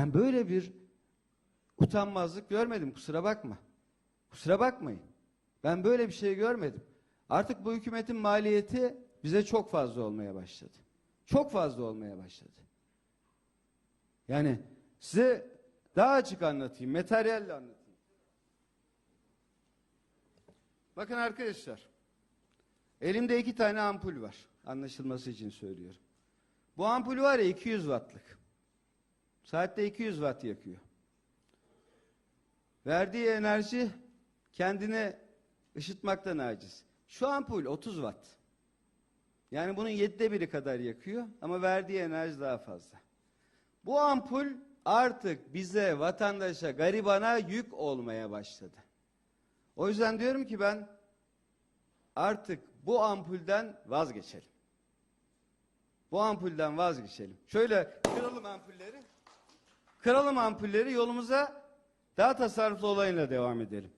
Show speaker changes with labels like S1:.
S1: Ben böyle bir utanmazlık görmedim kusura bakma. Kusura bakmayın. Ben böyle bir şey görmedim. Artık bu hükümetin maliyeti bize çok fazla olmaya başladı. Çok fazla olmaya başladı. Yani size daha açık anlatayım, materyalle anlatayım. Bakın arkadaşlar, elimde iki tane ampul var. Anlaşılması için söylüyorum. Bu ampul var ya 200 wattlık. Saatte 200 watt yakıyor. Verdiği enerji kendini ışıtmaktan aciz. Şu ampul 30 watt. Yani bunun yedide biri kadar yakıyor ama verdiği enerji daha fazla. Bu ampul artık bize, vatandaşa, garibana yük olmaya başladı. O yüzden diyorum ki ben artık bu ampulden vazgeçelim. Bu ampulden vazgeçelim. Şöyle kıralım ampulleri. Kıralım ampulleri yolumuza daha tasarruflu olayla devam edelim.